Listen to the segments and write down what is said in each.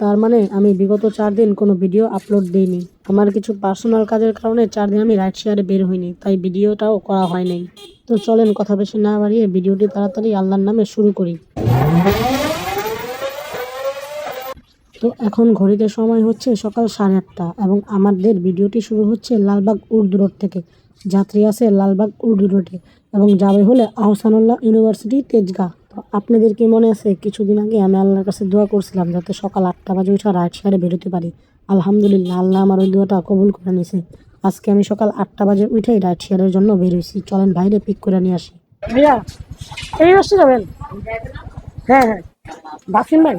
তার মানে আমি বিগত চার দিন কোনো ভিডিও আপলোড দিইনি। আমার কিছু পার্সোনাল কাজের কারণে চার দিন আমি রাইড শেয়ারে বের হইনি, তাই ভিডিওটাও করা হয় নাই। তো চলেন কথা বেশি না বাড়িয়ে ভিডিওটি তাড়াতাড়ি আল্লাহর নামে শুরু করি। তো এখন ঘড়িতে সময় হচ্ছে সকাল সাড়ে আটটা এবং আমাদের ভিডিওটি শুরু হচ্ছে লালবাগ উর্দু রোড থেকে। যাত্রী আছে লালবাগ উর্দু রোডে এবং যাবে হলে আহসানুল্লাহ ইউনিভার্সিটি তেজগাঁ। আপনাদের কি মনে আছে? কিছুদিন আগে আমি আল্লাহর কাছে দোয়া করছিলাম যাতে সকাল আটটা বাজে উঠে রাইড শেয়ারে বেরোতে পারি। আলহামদুলিল্লাহ আল্লাহ আমার ওই দোয়াটা কবুল করে নিয়েছে। আজকে আমি সকাল আটটা বাজে উঠেই রাইড শেয়ারের জন্য বেরোইছি চলেন বাইরে পিক করে নিয়ে আসি। ভাইয়া এই বসতে যাবেন? হ্যাঁ হ্যাঁ। বাসিন ভাই।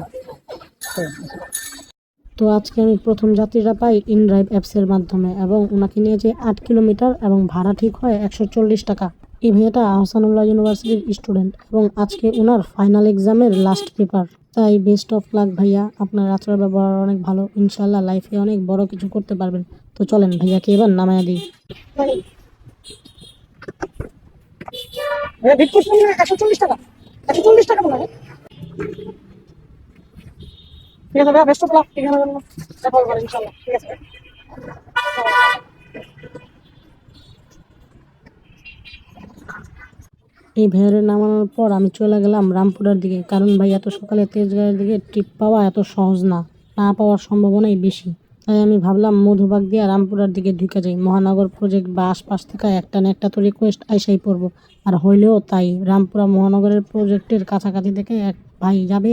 তো আজকে আমি প্রথম যাত্রীরা পাই ইনড্রাইভ অ্যাপসের মাধ্যমে এবং ওনাকে নিয়ে যে আট কিলোমিটার এবং ভাড়া ঠিক হয় একশো চল্লিশ টাকা। এই ভাইয়াটা আহসানুল্লাহ ইউনিভার্সিটির স্টুডেন্ট এবং আজকে ওনার ফাইনাল এক্সামের লাস্ট পেপার তাই বেস্ট অফ লাক ভাইয়া, আপনার আচরণ ব্যবহার অনেক ভালো। ইনশাল্লাহ লাইফে অনেক বড় কিছু করতে পারবেন। তো চলেন ভাইয়াকে এবার নামায়া দিই। টাকা। টাকা ঠিক আছে ভাইয়া বেস্ট অফ লাক দেখা হবে ইনশাল্লাহ ঠিক আছে। এই ভেয়ারে নামানোর পর আমি চলে গেলাম রামপুরার দিকে। কারণ ভাই, এত সকালে তেজগাঁয়ের দিকে ট্রিপ পাওয়া এত সহজ না না পাওয়ার সম্ভাবনাই বেশি। তাই আমি ভাবলাম মধুবাগ দিয়ে রামপুরার দিকে ঢুকে যাই। মহানগর প্রজেক্ট বা আশপাশ থেকে একটা না একটা তো রিকোয়েস্ট আইসাই পড়ব। আর হইলেও তাই রামপুরা মহানগরের প্রজেক্টের কাছাকাছি থেকে এক ভাই যাবে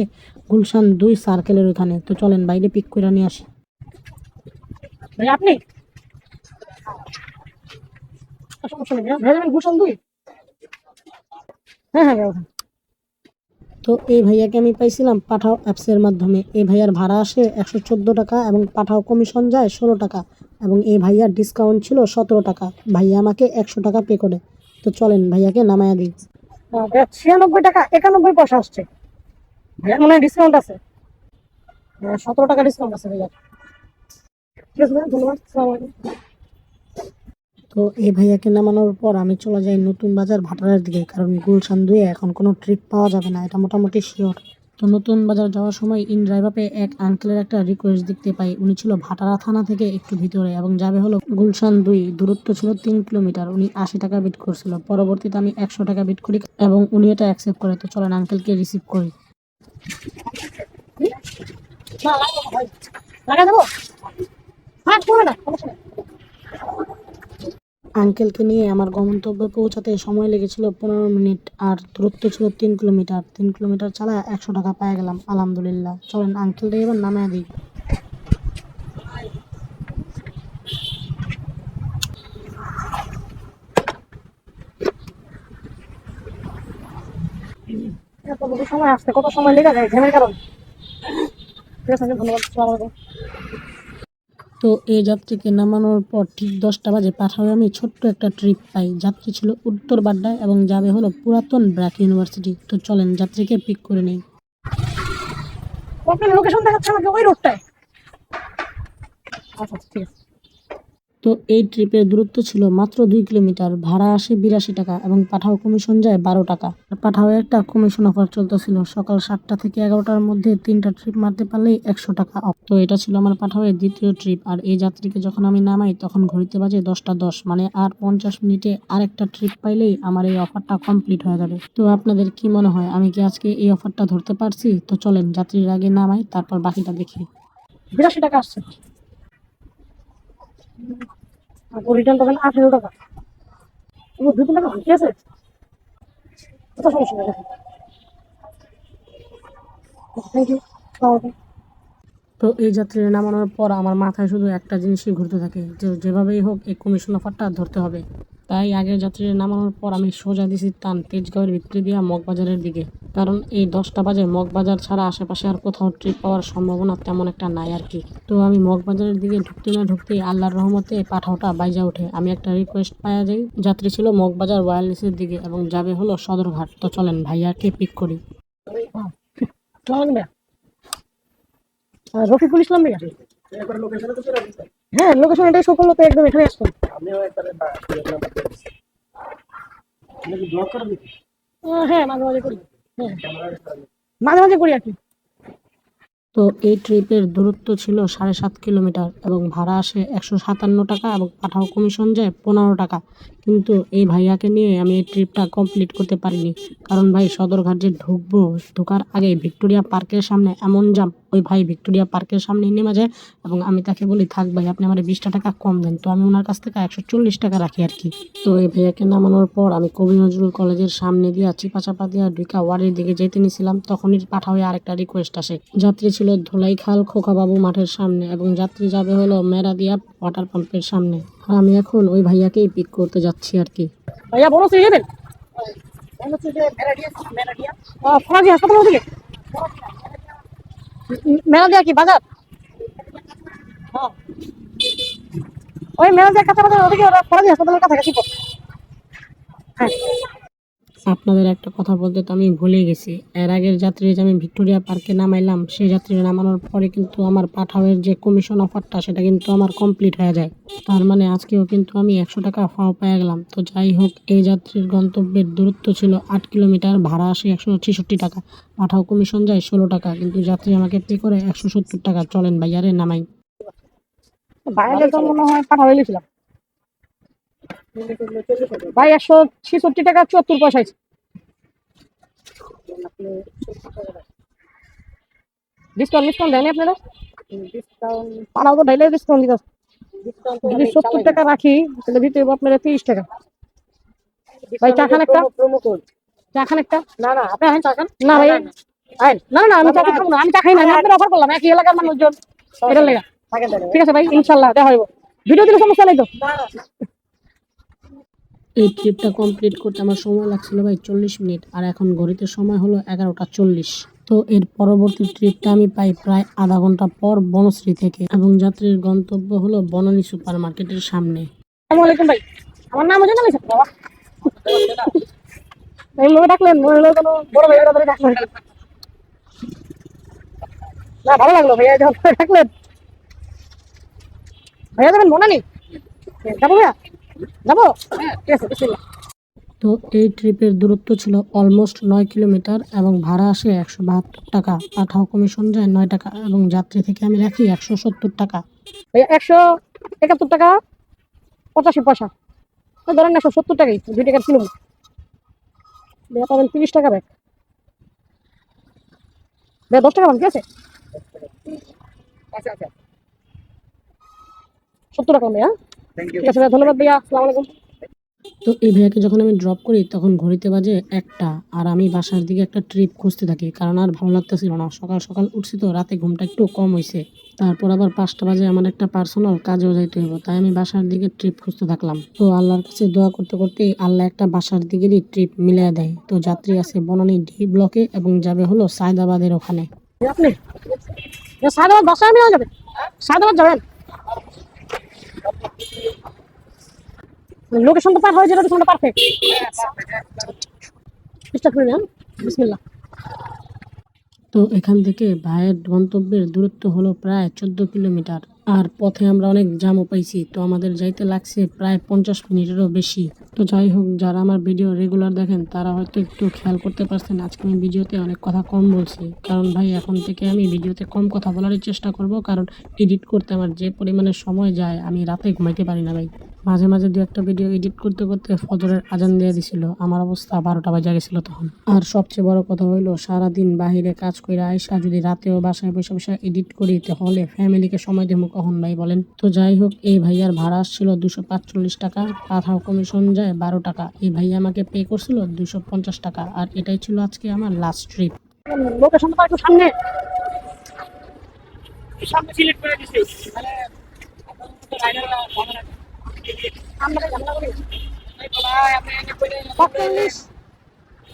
গুলশান দুই সার্কেলের ওখানে তো চলেন বাইরে পিক করে নিয়ে আসি। আপনি? গুলশান দুই? হ্যাঁ হ্যাঁ তো এই ভাইয়াকে আমি পাইছিলাম পাঠাও অ্যাপসের মাধ্যমে। এই ভাইয়ার ভাড়া আসে একশো চোদ্দ টাকা এবং পাঠাও কমিশন যায় ষোলো টাকা এবং এই ভাইয়ার ডিসকাউন্ট ছিল সতেরো টাকা। ভাইয়া আমাকে একশো টাকা পে করে। তো চলেন ভাইয়াকে নামায়া দিই। ছিয়ানব্বই টাকা একানব্বই পয়সা আসছে। ভাইয়ার মনে হয় ডিসকাউন্ট আছে। সতেরো টাকা ডিসকাউন্ট আছে ভাইয়ার। ঠিক আছে ভাইয়া ধন্যবাদ। তো এই ভাইয়াকে নামানোর পর আমি চলে যাই নতুন বাজার ভাটারের দিকে, কারণ গুলশান দুয়ে এখন কোনো ট্রিপ পাওয়া যাবে না, এটা মোটামুটি শিওর তো নতুন বাজার যাওয়ার সময় ইন ড্রাইভাপে এক আঙ্কেলের একটা রিকোয়েস্ট দেখতে পাই, উনি ছিল ভাটারা থানা থেকে একটু ভিতরে এবং যাবে হলো গুলশান দুই, দূরত্ব ছিল তিন কিলোমিটার, উনি আশি টাকা বিট করছিল, পরবর্তীতে আমি একশো টাকা বিট করি এবং উনি এটা অ্যাকসেপ্ট করে, তো চলেন আঙ্কেলকে রিসিভ করি। দেবো হ্যাঁ চলে না সমস্যা নেই আঙ্কেলকে নিয়ে আমার গন্তব্যে পৌঁছাতে সময় লেগেছিল পনেরো মিনিট আর দূরত্ব ছিল তিন কিলোমিটার। তিন কিলোমিটার চালায় একশো টাকা পেয়ে গেলাম, আলহামদুলিল্লাহ। চলেন আঙ্কেলটা এবার নামিয়ে দিই। সময় আসতে কত সময় লেগে যায়, ঘেমের কারণ? ঠিক আছে, ধন্যবাদ তো এই যাত্রীকে নামানোর পর ঠিক দশটা বাজে পাঠাবে আমি ছোট্ট একটা ট্রিপ পাই। যাত্রী ছিল উত্তর বাড্ডায় এবং যাবে হলো পুরাতন ব্র্যাক ইউনিভার্সিটি। তো চলেন যাত্রীকে পিক করে নেই। লোকেশন দেখাচ্ছে আমাকে ওই রোডটায় আচ্ছা ঠিক আছে। তো এই ট্রিপের দূরত্ব ছিল মাত্র দুই কিলোমিটার, ভাড়া আসে বিরাশি টাকা এবং পাঠাও কমিশন যায় বারো টাকা। আর পাঠাও একটা কমিশন অফার চলতেছিল, সকাল সাতটা থেকে এগারোটার মধ্যে তিনটা ট্রিপ মারতে পারলেই একশো টাকা অফ তো এটা ছিল আমার পাঠাওয়ের দ্বিতীয় ট্রিপ আর এই যাত্রীকে যখন আমি নামাই তখন ঘড়িতে বাজে দশটা দশ মানে আর পঞ্চাশ মিনিটে আরেকটা ট্রিপ পাইলেই আমার এই অফারটা কমপ্লিট হয়ে যাবে। তো আপনাদের কি মনে হয়, আমি কি আজকে এই অফারটা ধরতে পারছি? তো চলেন, যাত্রীর আগে নামাই, তারপর বাকিটা দেখি। বিরাশি টাকা আসছে। আর রিটার্ন পাবেন আঠেরো টাকা। দু তিন টাকা কোথাও সমস্যা নেই থ্যাংক ইউ তো এই যাত্রীরা নামানোর পর আমার মাথায় শুধু একটা জিনিসই ঘুরতে থাকে, যে যেভাবেই হোক এই কমিশন অফারটা ধরতে হবে। তাই আগের যাত্রীরা নামানোর পর আমি সোজা দিছি টান তেজগাঁওয়ের ভিতরে দিয়া মগবাজারের দিকে। কারণ এই দশটা বাজে মগবাজার ছাড়া আশেপাশে আর কোথাও ট্রিপ পাওয়ার সম্ভাবনা তেমন একটা নাই আর কি। তো আমি মগবাজারের দিকে ঢুকতে না ঢুকতেই আল্লাহর রহমতে পাঠাওটা বাইজা ওঠে আমি একটা রিকোয়েস্ট পাওয়া যাই। যাত্রী ছিল মগবাজার ওয়্যারলেসের দিকে এবং যাবে হলো সদরঘাট। তো চলেন ভাইয়াকে পিক করি। রফিকুল ইসলাম ভাইয়া? হ্যাঁ লোকেশন এটাই সফল করল তো একদম এখানে দিচ্ছি হ্যাঁ মাঝে মাঝে করি। হ্যাঁ। মাঝে মাঝে করি আর কি। তো এই ট্রিপের দূরত্ব ছিল সাড়ে সাত কিলোমিটার এবং ভাড়া আসে একশো সাতান্ন টাকা এবং পাঠাও কমিশন যায় পনেরো টাকা। কিন্তু এই ভাইয়াকে নিয়ে আমি এই ট্রিপটা কমপ্লিট করতে পারিনি। কারণ ভাই সদরঘাট যে ঢুকবো, ঢোকার আগে ভিক্টোরিয়া পার্কের সামনে এমন জাম ওই ভাই ভিক্টোরিয়া পার্কের সামনে নেমে যায় এবং আমি তাকে বলি, থাক ভাই, আপনি আমার বিশটা টাকা কম দেন। তো আমি ওনার কাছ থেকে একশো চল্লিশ টাকা রাখি আর কি। তো এই ভাইয়াকে নামানোর পর আমি কবি নজরুল কলেজের সামনে দিয়ে চিপা চাপা দিয়া ঢুকা ওয়ার্ডের দিকে যেতে নিছিলাম। তখনই পাঠাওয়ে আরেকটা রিকোয়েস্ট আসে। যাত্রী ছিল ধোলাইখাল খোকাবাবু মাঠের সামনে এবং যাত্রী যাবে হলো মেরাদিয়া ওয়াটার পাম্পের সামনে। আর আমি এখন ওই ভাইয়াকেই পিক করতে যাচ্ছি আর কি। ভাইয়া বড় সিঁড়ি যাবেন ফরাজি মেরাদিয়া কি, বাজার? হ্যাঁ। ওই মেরাদিয়া কাঁচা বাজার ওদিকে ওরা ফরাজি হাসপাতালের কাছাকাছি। হ্যাঁ। আপনাদের একটা কথা বলতে তো আমি ভুলে গেছি। এর আগের যাত্রী যে আমি ভিক্টোরিয়া পার্কে নামাইলাম, সেই যাত্রী নামানোর পরে কিন্তু আমার পাঠাওয়ের যে কমিশন অফারটা সেটা কিন্তু আমার কমপ্লিট হয়ে যায়। তার মানে আজকেও কিন্তু আমি একশো টাকা ফাও পেয়ে গেলাম। তো যাই হোক, এই যাত্রীর গন্তব্যের দূরত্ব ছিল আট কিলোমিটার, ভাড়া আসে একশো ছেষট্টি টাকা। পাঠাও কমিশন যায় ষোলো টাকা, কিন্তু যাত্রী আমাকে পে করে একশো সত্তর টাকা। চলেন ভাইয়ারে নামাই। বাইরে তো মনে হয় পাঠাও ভাই, একশো ছেষট্টি টাকা চুয়াত্তর পয়সা ডিসকাউন্ট ডিসকাউন্ট দেয়নি আপনারা? ডিসকাউন্ট দিতে যদি সত্তর টাকা রাখি, তাহলে তিরিশ টাকা। ভাই খান একটা? না না আপনি না ভাই। না না অফার করলাম। এলাকার মানুষজন। ঠিক আছে ভাই, ইনশাল্লাহ, দেখা হইব। ভিডিও দিলে সমস্যা নেই তো? এই ট্রিপটা কমপ্লিট করতে আমার সময় লাগছিল ভাই চল্লিশ মিনিট, আর এখন ঘড়িতে সময় হলো এগারোটা চল্লিশ। তো এর পরবর্তী ট্রিপটা আমি পাই প্রায় আধা ঘণ্টা পর বনশ্রী থেকে, এবং যাত্রীর গন্তব্য হলো বনানী সুপার মার্কেটের সামনে মনে ভাইয়া, যখন ডাকলেন। ভাইয়া যাবেন বনানী। যাব ভাইয়া। যাব? বিসমিল্লাহ। তো এই ট্রিপের দূরত্ব ছিল অলমোস্ট নয় কিলোমিটার এবং ভাড়া আসে একশো বাহাত্তর টাকা। পাঠাও কমিশন যায় নয় টাকা এবং যাত্রী থেকে আমি রাখি একশো সত্তর টাকা। একশো একাত্তর টাকা? পঁচাশি পয়সা। ওই ধরেন একশো সত্তর টাকাই দুই টাকার কিলো। ভাইয়া পাবেন তিরিশ টাকা ব্যাগ ভাইয়া দশ টাকা পাবেন ঠিক আছে? আচ্ছা আচ্ছা। সত্তর টাকা ইউ ঠিক আছে ভাইয়া ধন্যবাদ ভাইয়া আসসালামু আলাইকুম। তো এই ভাইয়াকে যখন আমি ড্রপ করি তখন ঘড়িতে বাজে একটা আর আমি বাসার দিকে একটা ট্রিপ খুঁজতে থাকি কারণ আর ভালো লাগতেছিল না। সকাল সকাল উঠছি তো রাতে ঘুমটা একটু কম হয়েছে তারপর আবার পাঁচটা বাজে আমার একটা পার্সোনাল কাজেও যাইতে হইব তাই আমি বাসার দিকে ট্রিপ খুঁজতে থাকলাম। তো আল্লাহর কাছে দোয়া করতে করতে আল্লাহ একটা বাসার দিকেরই ট্রিপ মিলিয়ে দেয়। তো যাত্রী আছে বনানী ডি ব্লকে এবং যাবে হলো সায়দাবাদের ওখানে। আপনি? সায়দাবাদ বাসায় সায়দাবাদ যাবেন? লোকেশন তো পার হয়ে যাবে তোমরা পারফেক্ট চেষ্টা করে নেন বিসমিল্লাহ। তো এখান থেকে ভাইয়ের গন্তব্যের দূরত্ব হলো প্রায় চোদ্দ কিলোমিটার। আর পথে আমরা অনেক জামও পাইছি, তো আমাদের যাইতে লাগছে প্রায় পঞ্চাশ মিনিটেরও বেশি। তো যাই হোক, যারা আমার ভিডিও রেগুলার দেখেন, তারা হয়তো একটু খেয়াল করতে পারছেন, আজকে আমি ভিডিওতে অনেক কথা কম বলছি। কারণ ভাই, এখন থেকে আমি ভিডিওতে কম কথা বলারই চেষ্টা করব, কারণ এডিট করতে আমার যে পরিমাণে সময় যায়, আমি রাতে ঘুমাইতে পারি না ভাই। মাঝে মাঝে দু একটা ভিডিও এডিট করতে করতে ফজরের আজান দিয়ে দিছিল। আমার অবস্থা বারোটা বাজে গেছিল তখন। আর সবচেয়ে বড় কথা হইল, সারাদিন বাহিরে কাজ করে আইসা যদি রাতেও বাসায় বসে বসে এডিট করি, তাহলে ফ্যামিলিকে সময় দেবো কখন ভাই বলেন? তো যাই হোক, এই ভাইয়ার ভাড়া আসছিল দুশো পাঁচচল্লিশ টাকা, পাঠাও কমিশন যায় বারো টাকা। এই ভাইয়া আমাকে পে করছিল দুশো পঞ্চাশ টাকা, আর এটাই ছিল আজকে আমার লাস্ট ট্রিপ সামনে। সামনে সিলেক্ট করে দিছি। রাইডার আমরা ঝামেলা করি পাঁচচল্লিশ।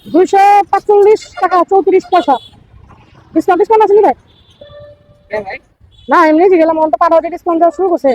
দুইশো পাঁচচল্লিশ টাকা চৌত্রিশ পয়সা। ডিসকাউন্ট ডিসকাউন্ট আছে নি ভাই। না এমনি গেলাম অন্ত হাজার ডিসকাউন্ট দেওয়া শুরু করছে।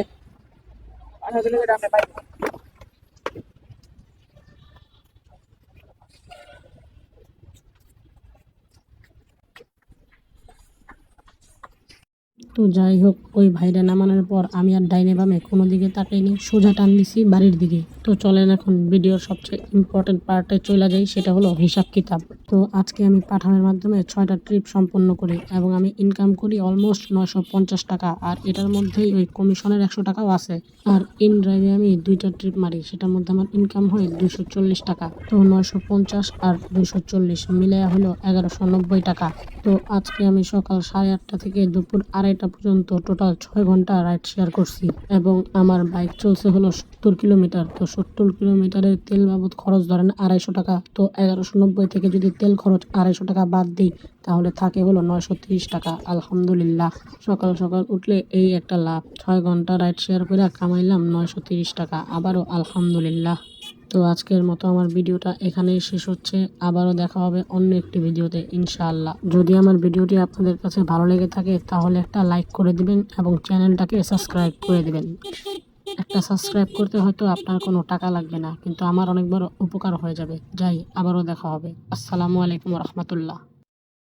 তো যাই হোক, ওই ভাইরা নামানোর পর আমি আর ডাইনে বামে কোনো দিকে তাকাইনি, সোজা টান দিছি বাড়ির দিকে। তো চলেন এখন ভিডিওর সবচেয়ে ইম্পর্টেন্ট পার্টে চলে যাই, সেটা হলো হিসাব কিতাব। তো আজকে আমি পাঠানোর মাধ্যমে ছয়টা ট্রিপ সম্পন্ন করি এবং আমি ইনকাম করি অলমোস্ট নয়শো পঞ্চাশ টাকা, আর এটার মধ্যেই ওই কমিশনের একশো টাকাও আছে। আর ইন ড্রাইভে আমি দুইটা ট্রিপ মারি, সেটার মধ্যে আমার ইনকাম হয় দুশো চল্লিশ টাকা। তো নয়শো পঞ্চাশ আর দুশো চল্লিশ মিলে হলো এগারোশো নব্বই টাকা। তো আজকে আমি সকাল সাড়ে আটটা থেকে দুপুর আড়াইটা পর্যন্ত টোটাল ছয় ঘণ্টা রাইড শেয়ার করছি এবং আমার বাইক চলছে হলো সত্তর কিলোমিটার তো সত্তর কিলোমিটারের তেল বাবদ খরচ ধরেন আড়াইশো টাকা। তো এগারোশো নব্বই থেকে যদি তেল খরচ আড়াইশো টাকা বাদ দিই, তাহলে থাকে হলো নয়শো তিরিশ টাকা। আলহামদুলিল্লাহ, সকাল সকাল উঠলে এই একটা লাভ। ছয় ঘণ্টা রাইড শেয়ার করে কামাইলাম নয়শো তিরিশ টাকা। আবারও আলহামদুলিল্লাহ। তো আজকের মতো আমার ভিডিওটা এখানেই শেষ হচ্ছে। আবারও দেখা হবে অন্য একটি ভিডিওতে, ইনশাআল্লাহ। যদি আমার ভিডিওটি আপনাদের কাছে ভালো লেগে থাকে, তাহলে একটা লাইক করে দিবেন এবং চ্যানেলটাকে সাবস্ক্রাইব করে দিবেন। একটা সাবস্ক্রাইব করতে হয়তো আপনার কোনো টাকা লাগবে না, কিন্তু আমার অনেক বড় উপকার হয়ে যাবে। যাই, আবারও দেখা হবে। আসসালামু আলাইকুম রহমতুল্লাহ।